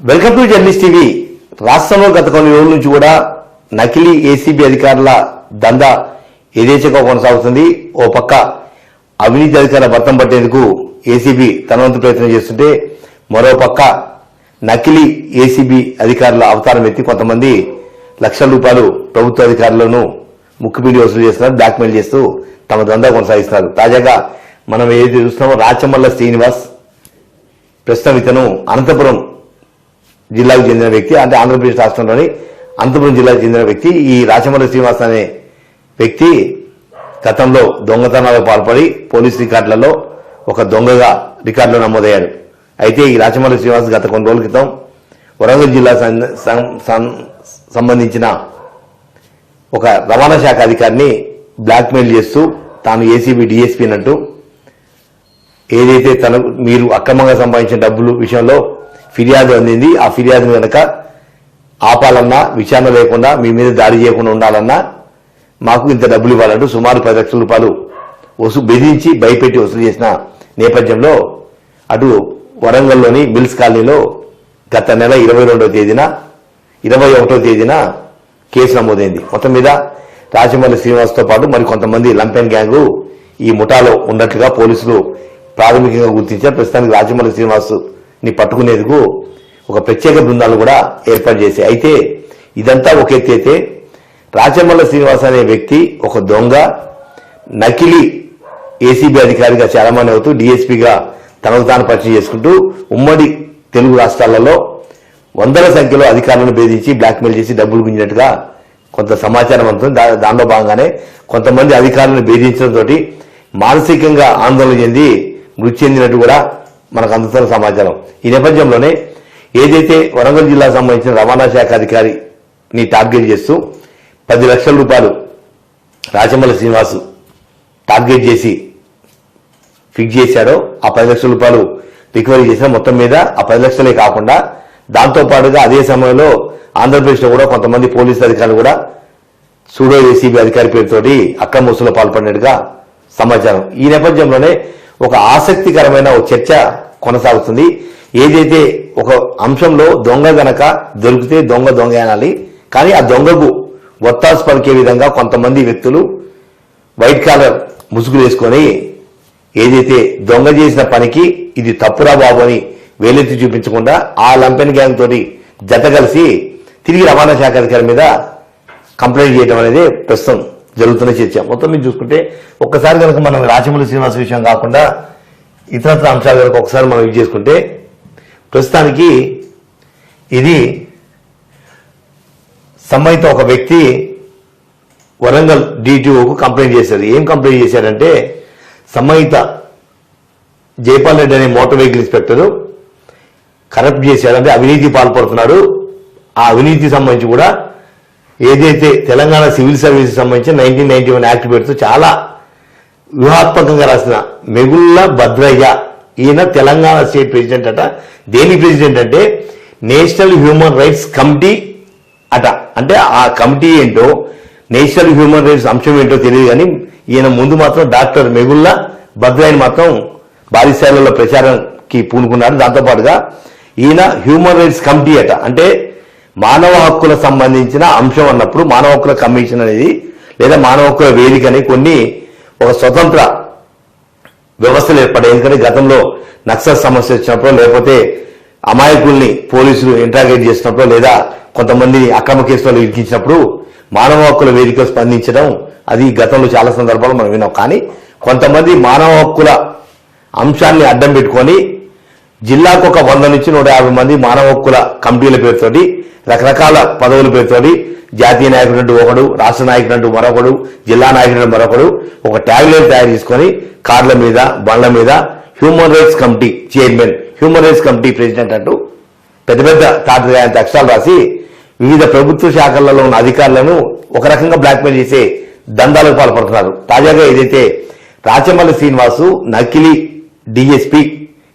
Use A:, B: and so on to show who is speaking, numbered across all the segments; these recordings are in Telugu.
A: Welcome to journalist TV. రాష్ట్రంలో గత కొన్ని రోజుల నుంచి కూడా నకిలీ ఏసీబీ అధికారుల దందా యథేచ్ఛగా కొనసాగుతుంది. ఓ పక్క అవినీతి అధికారుల భర్తం పట్టేందుకు ఏసీబీ తనవంతు ప్రయత్నం చేస్తుంటే మరో పక్క నకిలీ ఏసీబీ అధికారుల అవతారం ఎత్తి కొంతమంది లక్షల రూపాయలు ప్రభుత్వ అధికారులను ముక్కుపిండి వసూలు చేస్తున్నారు బ్లాక్మెయిల్ చేస్తూ తమ దందా కొనసాగిస్తున్నారు. తాజాగా మనం ఏదైతే చూస్తున్నామో రాచమల్ల శ్రీనివాస్ ప్రస్తుతం ఇతను అనంతపురం జిల్లాకు చెందిన వ్యక్తి అంటే ఆంధ్రప్రదేశ్ రాష్ట్రంలోని అనంతపురం జిల్లాకు చెందిన వ్యక్తి ఈ రాచమల్లి శ్రీనివాస్ అనే వ్యక్తి గతంలో దొంగతనాలకు పాల్పడి పోలీస్ రికార్డులలో ఒక దొంగగా రికార్డులో నమోదయ్యాడు. అయితే ఈ రాచమల్లి శ్రీనివాస్ గత కొన్ని రోజుల క్రితం వరంగల్ జిల్లా సంబంధించిన ఒక రవాణా శాఖ అధికారిని బ్లాక్మెయిల్ చేస్తూ తాను ఏసీబీ డిఎస్పీ అన్నట్టు ఏదైతే తనకు మీరు అక్రమంగా సంపాదించిన డబ్బులు విషయంలో ఫిర్యాదు అందింది. ఆ ఫిర్యాదును కనుక ఆపాలన్నా విచారణ లేకుండా మీ మీద దాడి చేయకుండా ఉండాలన్నా మాకు ఇంత డబ్బులు ఇవ్వాలంటూ సుమారు పది లక్షల రూపాయలు వసూ బెదిరించి భయపెట్టి వసూలు చేసిన నేపథ్యంలో అటు వరంగల్లోని మిల్స్ కాలనీలో గత నెల ఇరవై రెండవ తేదీన ఇరవై ఒకటో తేదీన కేసు నమోదైంది. మొత్తం మీద రాజమౌళి శ్రీనివాస్తో పాటు మరి కొంతమంది లంపెన్ గ్యాంగు ఈ ముఠాలో ఉన్నట్లుగా పోలీసులు ప్రాథమికంగా గుర్తించారు. ప్రస్తుతానికి రాజమౌళి శ్రీనివాస్ ని పట్టుకునేందుకు ఒక ప్రత్యేక బృందాలు కూడా ఏర్పాటు చేశాయి. అయితే ఇదంతా ఒక ఎత్తి అయితే రాచమల్ల శ్రీనివాస్ అనే వ్యక్తి ఒక దొంగ నకిలీ ఏసీబీ అధికారిగా చాలామంది అవుతూ డీఎస్పీగా తనకు తాను పరిచయం చేసుకుంటూ ఉమ్మడి తెలుగు రాష్ట్రాలలో వందల సంఖ్యలో అధికారులను భేదించి బ్లాక్మెయిల్ చేసి డబ్బులు గుంజినట్టుగా కొంత సమాచారం అందుతుంది దా- దానిలో భాగంగానే కొంతమంది అధికారులను భేదించడంతో మానసికంగా ఆందోళన చెంది మృతి చెందినట్టు కూడా మనకు అందుతున్న సమాచారం. ఈ నేపథ్యంలోనే ఏదైతే వరంగల్ జిల్లా సంబంధించిన రవాణా శాఖ అధికారిని టార్గెట్ చేస్తూ పది లక్షల రూపాయలు రాచమల్లి శ్రీనివాస్ టార్గెట్ చేసి ఫిక్స్ చేశాడో ఆ పది లక్షల రూపాయలు రికవరీ చేసిన మొత్తం మీద ఆ పది లక్షలే కాకుండా దాంతో పాటుగా అదే సమయంలో ఆంధ్రప్రదేశ్లో కూడా కొంతమంది పోలీసు అధికారులు కూడా సూడో ఏసీబీ అధికారి పేరుతోటి అక్రమ వసూలు పాల్పడినట్టుగా సమాచారం. ఈ నేపథ్యంలోనే ఒక ఆసక్తికరమైన చర్చ కొనసాగుతుంది. ఏదైతే ఒక అంశంలో దొంగ గనక దొరికితే దొంగ దొంగ అనాలి. కానీ ఆ దొంగకు ఒత్తాసు పలికే విధంగా కొంతమంది వ్యక్తులు వైట్ కాలర్ ముసుగులు వేసుకొని ఏదైతే దొంగ చేసిన పనికి ఇది తప్పురా బాబు అని వేలెత్తి చూపించకుండా ఆ లంపెన్ గ్యాంగ్ తోటి జత కలిసి తిరిగి రవాణా శాఖ అధికారి మీద కంప్లైంట్ చేయడం అనేది ప్రస్తుతం జరుగుతున్న చర్చ. మొత్తం మీరు చూసుకుంటే ఒక్కసారి కనుక మనం రాజమౌళి శ్రీనివాస విషయం కాకుండా ఇతరత్ర అంశాలు కనుక ఒకసారి మనం ఇది చేసుకుంటే ప్రస్తుతానికి ఇది సంబంధిత ఒక వ్యక్తి వరంగల్ డిటిఓకు కంప్లైంట్ చేశారు. ఏం కంప్లైంట్ చేశారంటే సంబంధిత జైపాల్ రెడ్డి అనే మోటార్ వెహికల్ ఇన్స్పెక్టర్ కరప్ట్ చేశాడు అంటే అవినీతి పాల్పడుతున్నాడు ఆ అవినీతి సంబంధించి కూడా ఏదైతే తెలంగాణ సివిల్ సర్వీస్ సంబంధించి నైన్టీన్ నైన్టీ వన్ యాక్ట్ పెడుతూ చాలా వ్యూహాత్మకంగా రాసిన మెగుళ్ళ భద్రయ్య ఈయన తెలంగాణ స్టేట్ ప్రెసిడెంట్ అట. దేని ప్రెసిడెంట్ అంటే నేషనల్ హ్యూమన్ రైట్స్ కమిటీ అట. అంటే ఆ కమిటీ ఏంటో నేషనల్ హ్యూమన్ రైట్స్ అంశం ఏంటో తెలియదు కానీ ఈయన ముందు మాత్రం డాక్టర్ మెగుళ్ళ భద్రాయని మాత్రం భారీ స్థాయిలో ప్రచారంకి పూనుకున్నారు దాంతోపాటుగా ఈయన హ్యూమన్ రైట్స్ కమిటీ అట. అంటే మానవ హక్కులకు సంబంధించిన అంశం అన్నప్పుడు మానవ హక్కుల కమిషన్ అనేది లేదా మానవ హక్కుల వేదిక అని కొన్ని ఒక స్వతంత్ర వ్యవస్థలు ఏర్పడాయి ఎందుకంటే గతంలో నక్సల్ సమస్య వచ్చినప్పుడు లేకపోతే అమాయకుల్ని పోలీసులు ఇంట్రాగేట్ చేసినప్పుడు లేదా కొంతమంది అక్రమ కేసులలో ఇరికించినప్పుడు మానవ హక్కుల వేదిక స్పందించడం అది గతంలో చాలా సందర్భాలు మనం విన్నాం. కానీ కొంతమంది మానవ హక్కుల అంశాన్ని అడ్డం పెట్టుకొని జిల్లాకు ఒక వంద నుంచి నూట యాభై మంది మానవ హక్కుల కమిటీల పేరుతోటి రకరకాల పదవుల పేరుతోటి జాతీయ నాయకుడు ఒకడు రాష్ట్ర నాయకుడు మరొకడు జిల్లా నాయకుడు మరొకడు ఒక ట్యాగ్లైన్ తయారు చేసుకొని కార్ల మీద బండ్ల మీద human rights committee chairman human rights committee president అంటూ పెద్ద పెద్ద తాతయ్యంత అక్షరాలు రాసి వివిధ ప్రభుత్వ శాఖలలో ఉన్న అధికారులను ఒక రకంగా బ్లాక్మెయిల్ చేసే దందాలకు పాల్పడుతున్నారు. తాజాగా ఏదైతే రాచమల్లి శ్రీనివాసు నకిలీ డిఎస్పీ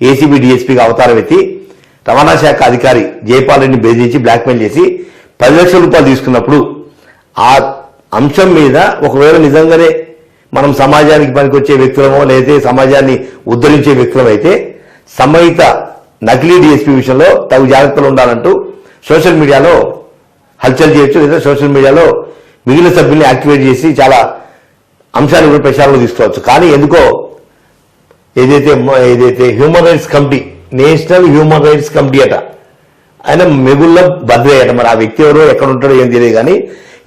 A: ఏసీబీ డీఎస్పీగా అవతారం ఎత్తి రవాణా శాఖ అధికారి జయపాల్ రెడ్డిని బెదిరించి బ్లాక్మెయిల్ చేసి పది లక్షల రూపాయలు తీసుకున్నప్పుడు ఆ అంశం మీద ఒకవేళ నిజంగానే మనం సమాజానికి పనికొచ్చే వ్యక్తులమో లేదా సమాజాన్ని ఉద్ధరించే వ్యక్తులమైతే సంబంధిత నకిలీ డిఎస్పీ విషయంలో తగు జాగ్రత్తలు ఉండాలంటూ సోషల్ మీడియాలో హల్చల్ చేయొచ్చు లేదా సోషల్ మీడియాలో మిగిలిన సభ్యుల్ని యాక్టివేట్ చేసి చాలా అంశాలు కూడా ప్రచారంలో తీసుకోవచ్చు. కానీ ఎందుకో ఏదైతే ఏదైతే human rights committee national human rights committee అట ఆయన మెగుళ్ళ భద్రయ్య అట. మరి ఆ వ్యక్తి ఎవరో ఎక్కడ ఉంటాడో ఏం తెలియదు కానీ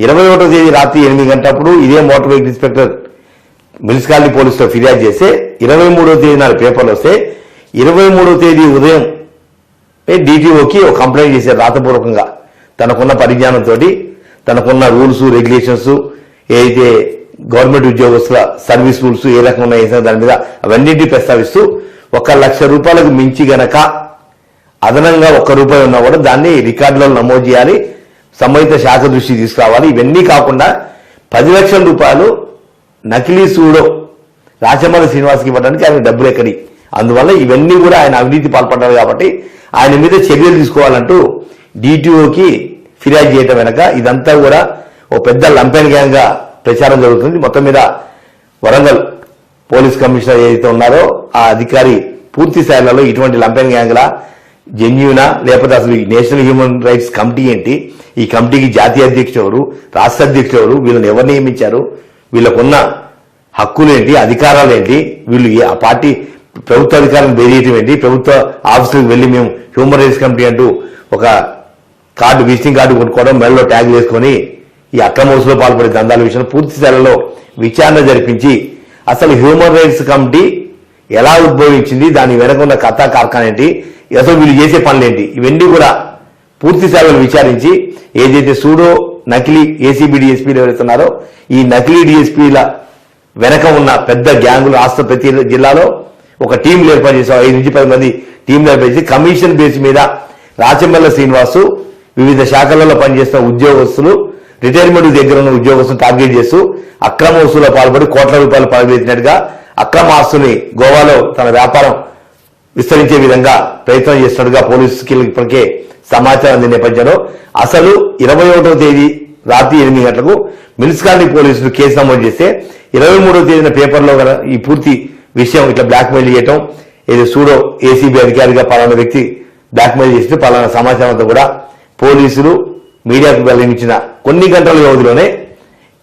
A: ఇరవై ఒకటో తేదీ రాత్రి ఎనిమిది గంటప్పుడు ఇదే మోటార్ వెహికల్ ఇన్స్పెక్టర్ మున్సిపాలిటీ పోలీసులో ఫిర్యాదు చేస్తే ఇరవై మూడో తేదీ నాలుగు పేపర్లు వస్తే ఇరవై మూడో తేదీ ఉదయం డీటీఓకి ఒక కంప్లైంట్ చేశారు రాతపూర్వకంగా. తనకున్న పరిజ్ఞానంతో తనకున్న రూల్స్ రెగ్యులేషన్స్ ఏదైతే గవర్నమెంట్ ఉద్యోగస్తుల సర్వీస్ రూల్స్ ఏ రకంగా ఉన్నాయి దాని మీద అవన్నింటినీ ప్రస్తావిస్తూ ఒక లక్ష రూపాయలకు మించి గనక అదనంగా ఒక్క రూపాయి ఉన్నా కూడా దాన్ని రికార్డులో నమోదు చేయాలి. సంబంధిత శాఖ దృష్టి తీసుకురావాలి. ఇవన్నీ కాకుండా పది లక్షల రూపాయలు నకిలీ సూడో రాచమల్లి శ్రీనివాస్కి ఇవ్వడానికి ఆయన డబ్బులు ఎక్కడి. అందువల్ల ఇవన్నీ కూడా ఆయన అవినీతి పాల్పడ్డారు కాబట్టి ఆయన మీద చర్యలు తీసుకోవాలంటూ డిటిఓకి ఫిర్యాదు చేయటం వెనక ఇదంతా కూడా ఓ పెద్ద లంపెన్ గ్యాంగ్గా ప్రచారం జరుగుతుంది. మొత్తం మీద వరంగల్ పోలీస్ కమిషనర్ ఏదైతే ఉన్నారో ఆ అధికారి పూర్తి స్థాయిలలో ఇటువంటి లంపెన్ గ్యాంగ్ లా జెన్యునా లేకపోతే అసలు ఈ నేషనల్ హ్యూమన్ రైట్స్ కమిటీ ఏంటి? ఈ కమిటీకి జాతీయ అధ్యక్షుడు ఎవరు? రాష్ట్ర అధ్యక్షుడు ఎవరు? వీళ్ళని ఎవరు నియమించారు? వీళ్ళకున్న హక్కులేంటి అధికారాలు ఏంటి? వీళ్ళు ఆ పార్టీ ప్రభుత్వ అధికారం బెదిరియటం ఏంటి? ప్రభుత్వ ఆఫీసులకు వెళ్ళి మేము హ్యూమన్ రైట్స్ కమిటీ అంటూ ఒక కార్డు విజిటింగ్ కార్డు కొనుక్కోవడం మెడలో ట్యాగ్ వేసుకొని ఈ అక్రమ వసూలు పాల్పడే దందాల విషయంలో పూర్తి స్థాయిలో విచారణ జరిపించి అసలు హ్యూమన్ రైట్స్ కమిటీ ఎలా ఉద్భవించింది దాని వెనక ఉన్న కథా కార్ఖాన ఏంటి అసలు వీళ్ళు చేసే పనులేంటి ఇవన్నీ కూడా పూర్తి స్థాయిలో విచారించి ఏదైతే సూడో నకిలీ ఏసీబీ డిఎస్పీలు ఎవరైతున్నారో ఈ నకిలీ డిఎస్పీల వెనక ఉన్న పెద్ద గ్యాంగులు రాష్ట్ర ప్రతి జిల్లాలో ఒక టీంలు ఏర్పాటు చేసాం ఐదు నుంచి పది మంది టీంలు ఏర్పాటు చేసి కమిషన్ బేస్ మీద రాచమల్ల శ్రీనివాసు వివిధ శాఖలలో పనిచేస్తున్న ఉద్యోగస్తులు రిటైర్మెంట్ దగ్గర ఉన్న ఉద్యోగస్తులు టార్గెట్ చేస్తూ అక్రమ వసూలు పాల్పడి కోట్ల రూపాయలు పడవేసినట్టుగా అక్రమ ఆస్తుని గోవాలో తన వ్యాపారం విస్తరించే విధంగా ప్రయత్నం చేస్తున్నట్టుగా పోలీసుకి ఇప్పటికే సమాచారం అందిన నేపథ్యంలో అసలు ఇరవై ఒకటో తేదీ రాత్రి ఎనిమిది గంటలకు మున్సిపాలిటీ పోలీసులు కేసు నమోదు చేస్తే ఇరవై మూడో తేదీన పేపర్లో గల ఈ పూర్తి విషయం ఇట్లా బ్లాక్మెయిల్ చేయటం ఇది సూడో ఏసీబీ అధికారిగా పలానా వ్యక్తి బ్లాక్మెయిల్ చేస్తే పలానా సమాచారంతో కూడా పోలీసులు మీడియాకు వెల్లడించిన కొన్ని గంటల వ్యవధిలోనే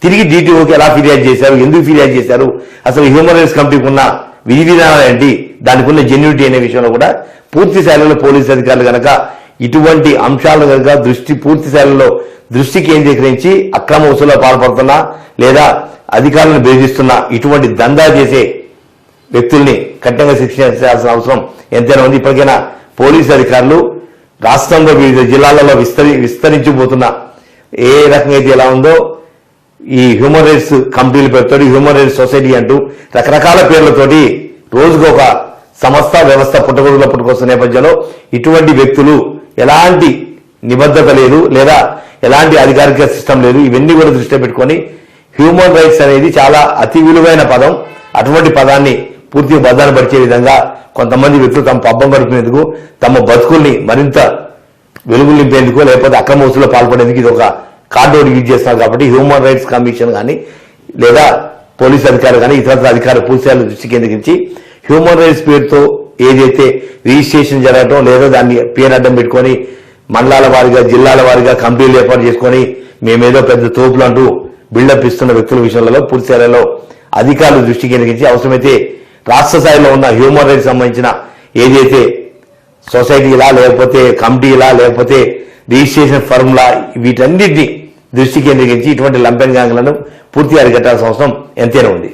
A: తిరిగి డీటీఓకి ఎలా ఫిర్యాదు చేశారు ఎందుకు ఫిర్యాదు చేశారు అసలు హ్యూమన్ రైట్స్ కమిటీకి ఉన్న విధి విధానాలు ఏంటి దానికి ఉన్న జెన్యూటీ అనే విషయంలో కూడా పూర్తి స్థాయిలో పోలీసు అధికారులు కనుక ఇటువంటి అంశాలను కనుక దృష్టి పూర్తి స్థాయిలో దృష్టి కేంద్రీకరించి అక్రమ వసూలు పాల్పడుతున్నా లేదా అధికారులను బెదిరిస్తున్న ఇటువంటి దందా చేసే వ్యక్తుల్ని కఠినంగా శిక్షించాల్సిన అవసరం ఎంతైనా ఉంది. ఇప్పటికైనా పోలీసు అధికారులు రాష్ట్రంలో వివిధ జిల్లాలలో విస్తరి విస్తరించిపోతున్న ఏ రకంగా అయితే ఎలా ఉందో ఈ హ్యూమన్ రైట్స్ కంపెనీలు పెడతాడు హ్యూమన్ రైట్స్ సొసైటీ అంటూ రకరకాల పేర్లతోటి రోజుకు ఒక సంస్థ వ్యవస్థ పుట్టగొడుగులో పుట్టుకొస్తున్న నేపథ్యంలో ఇటువంటి వ్యక్తులు ఎలాంటి నిబద్ధత లేదు లేదా ఎలాంటి అధికారిక సిస్టమ్ లేదు. ఇవన్నీ కూడా దృష్టిలో పెట్టుకొని హ్యూమన్ రైట్స్ అనేది చాలా అతి విలువైన పదం. అటువంటి పదాన్ని పూర్తిగా బదాన పరిచే విధంగా కొంతమంది వ్యక్తులు తమ పబ్బం గడిపినందుకు తమ బతుకుల్ని మరింత వెలుగు నింపేందుకు లేకపోతే అక్రమ వసూలు పాల్పడేందుకు ఇది ఒక కార్డు యూజ్ చేస్తున్నారు కాబట్టి హ్యూమన్ రైట్స్ కమిషన్ కానీ లేదా పోలీస్ అధికారులు కానీ ఇతర అధికారులు పూర్తిస్థాయిలో దృష్టి కేంద్రీకరించి హ్యూమన్ రైట్స్ పేరుతో ఏదైతే రిజిస్ట్రేషన్ జరగటం లేదా దాన్ని పేరు అడ్డం పెట్టుకొని మండలాల వారిగా జిల్లాల వారిగా కంపెనీలు ఏర్పాటు చేసుకొని మేమేదో పెద్ద తోపులు అంటూ బిల్డప్ ఇస్తున్న వ్యక్తుల విషయంలో పూర్తి అధికారులు దృష్టి కేంద్రీకరించి అవసరమైతే రాష్ట్ర స్థాయిలో ఉన్న హ్యూమన్ రైట్స్ సంబంధించిన ఏదైతే సొసైటీలా లేకపోతే కమిటీలా లేకపోతే రిజిస్ట్రేషన్ ఫర్మ్లా వీటన్నిటిని దృష్టి కేంద్రీకరించి ఇటువంటి లంపెన్ గ్యాంగ్లను పూర్తిగా అరికట్టాల్సిన అవసరం ఎంతైనా ఉంది.